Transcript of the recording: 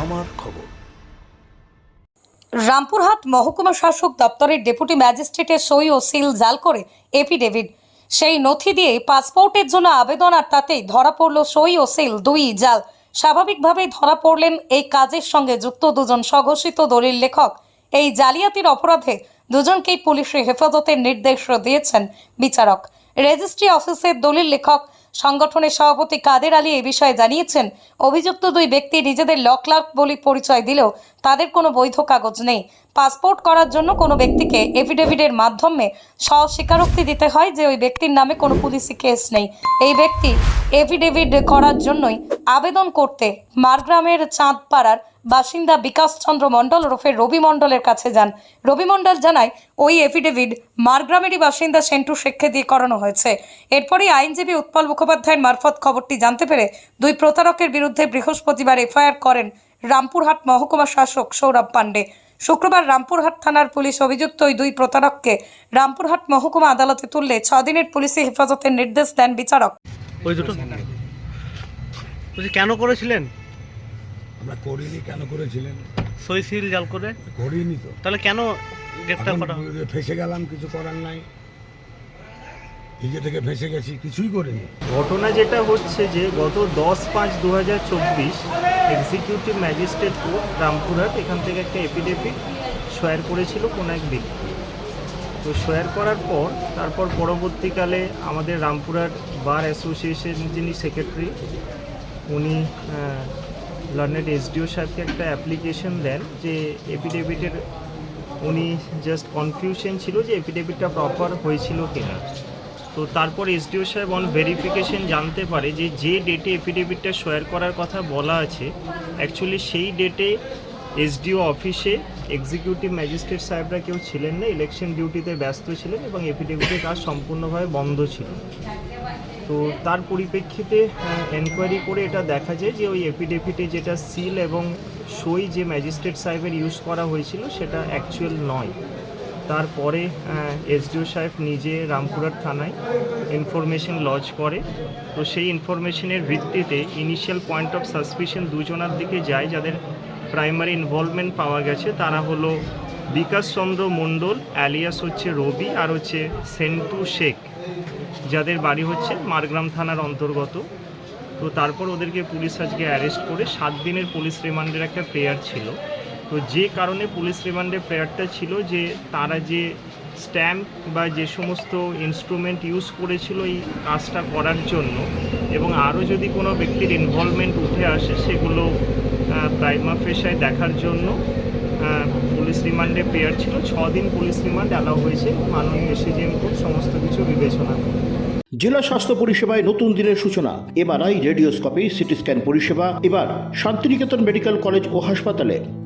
আমার খবর। রামপুরহাট মহকুমা শাসক দপ্তরের ডেপুটি ম্যাজিস্ট্রেটের সই ও সিল জাল করে এফিডেভিট। সেই নথি দিয়ে পাসপোর্টের জন্য আবেদন আর তাতেই ধরা পড়ল সই ও সিল দুই জাল। স্বাভাবিকভাবেই ধরা পড়লেন এই কাজের সঙ্গে যুক্ত দুজন স্বঘোষিত দলিল লেখক। এই জালিয়াতির অপরাধে দুজনকেই পুলিশের হেফাজতের নির্দেশ দিয়েছেন বিচারক। রেজিস্ট্রি অফিসের দলিল লেখক সংগঠনের সভাপতি কাদের আলী এই বিষয়ে জানিয়েছেন, অভিযুক্ত দুই ব্যক্তি নিজেদের লকলার্ক বলে পরিচয় দিলেও তাদের কোনো বৈধ কাগজ নেই। পাসপোর্ট করার জন্য কোনো ব্যক্তিকে এফিডেভিটের মাধ্যমে স্বস্বীকারোক্তি দিতে হয় যে ওই ব্যক্তির নামে কোনো পুলিশি কেস নেই। এই ব্যক্তি এফিডেভিট করার জন্যই আবেদন করতে মারগ্রামের চাঁদপাড়ার বাসিন্দা বিকাশ চন্দ্র মণ্ডল ওরফে রবি মণ্ডলের কাছে যান। রবি মণ্ডল জানায়, ওই এফিডেভিট মারগ্রামেরই বাসিন্দা সেন্টু শেখকে দিয়ে করানো হয়েছে। এরপরই আইনজীবী উৎপল মুখোপাধ্যায়ের মারফত খবরটি জানতে পেরে দুই প্রতারকের বিরুদ্ধে বৃহস্পতিবার এফআইআর করেন রামপুরহাট মহকুমা শাসক সৌরভ পাণ্ডে। শুক্রবার রামপুরহাট থানার পুলিশ অভিযুক্ত ওই দুই প্রতারককে রামপুরহাট মহকুমা আদালতে তুললে ছদিনের পুলিশি হেফাজতের নির্দেশ দেন বিচারক। কেন করেছিলেন? আমরা করিনি কেন করেছিলেন? সই সিল জাল করে? করিনি তো। তাহলে কেন গ্রেপ্তার করা ফেসে গেলাম কিছু করার নাই। নিজে থেকে ফেসে গেছি কিছুই করিনি। ঘটনা যেটা হচ্ছে যে গত দশ পাঁচ দু হাজার চব্বিশ এক্সিকিউটিভ ম্যাজিস্ট্রেট কোর্ট রামপুরহাট এখান থেকে একটা এপিডেভিট শোয়ার করেছিল কোনো এক ব্যক্তি। তো শোয়ার করার পর তারপর পরবর্তীকালে আমাদের রামপুরহাট বার অ্যাসোসিয়েশন যিনি সেক্রেটারি উনি লার্নেড এসডিও সাহেবকে একটা অ্যাপ্লিকেশন দেন যে এপিডেভিটের উনি জাস্ট কনফিউশন ছিল যে এপিডেভিটটা প্রপার হয়েছিল কিনা। তো তারপর এসডিও সাহেব অন ভেরিফিকেশন জানতে পারে যে যে ডেটে এফিডেভিটটা শেয়ার করার কথা বলা আছে অ্যাকচুয়ালি সেই ডেটে এসডিও অফিসে এক্সিকিউটিভ ম্যাজিস্ট্রেট সাহেবরা কেউ ছিলেন না ইলেকশন ডিউটিতে ব্যস্ত ছিলেন এবং এফিডেভিটের কাজ সম্পূর্ণভাবে বন্ধ ছিল। তো তার পরিপ্রেক্ষিতে এনকোয়ারি করে এটা দেখা যায় যে ওই এফিডেভিটে যেটা সিল এবং সই যে ম্যাজিস্ট্রেট সাহেবের ইউজ করা হয়েছিল সেটা অ্যাকচুয়াল নয়। তারপরে এসডিও সাহেব নিজে রামপুরার থানায় ইনফরমেশন লজ করে। তো সেই ইনফরমেশনের ভিত্তিতে ইনিশিয়াল পয়েন্ট অফ সাসপিশন দুজনার দিকে যায়, যাদের প্রাইমারি ইনভলভমেন্ট পাওয়া গেছে। তারা হলো বিকাশ চন্দ্র মণ্ডল অ্যালিয়াস হচ্ছে রবি, আর হচ্ছে সেন্টু শেখ, যাদের বাড়ি হচ্ছে মারগ্রাম থানার অন্তর্গত। তো তারপর ওদেরকে পুলিশ আজকে অ্যারেস্ট করে সাত দিনের পুলিশ রিমান্ডের একটা প্রেয়ার ছিল। তো যে কারণে পুলিশ রিমান্ডের প্রেয়ারটা ছিল যে তারা যে স্ট্যাম্প বা যে সমস্ত ইনস্ট্রুমেন্ট ইউজ করেছিল এই কাজটা করার জন্য, এবং আরও যদি কোনো ব্যক্তির ইনভলভমেন্ট উঠে আসে, সেগুলো প্রাইমা পেশায় দেখার জন্য পুলিশ রিমান্ডে প্রেয়ার ছিল। ছ দিন পুলিশ রিমান্ড অ্যালাউ হয়েছে। মাননীয় এসিজিএম কোর্ট সমস্ত কিছু বিবেচনা করে। জেলা স্বাস্থ্য পরিষেবায় নতুন দিনের সূচনা। এমআরআই, রেডিওস্কোপি সিটি স্ক্যান পরিষেবা। এবার শান্তিনিকেতন মেডিকেল কলেজ ও হাসপাতালে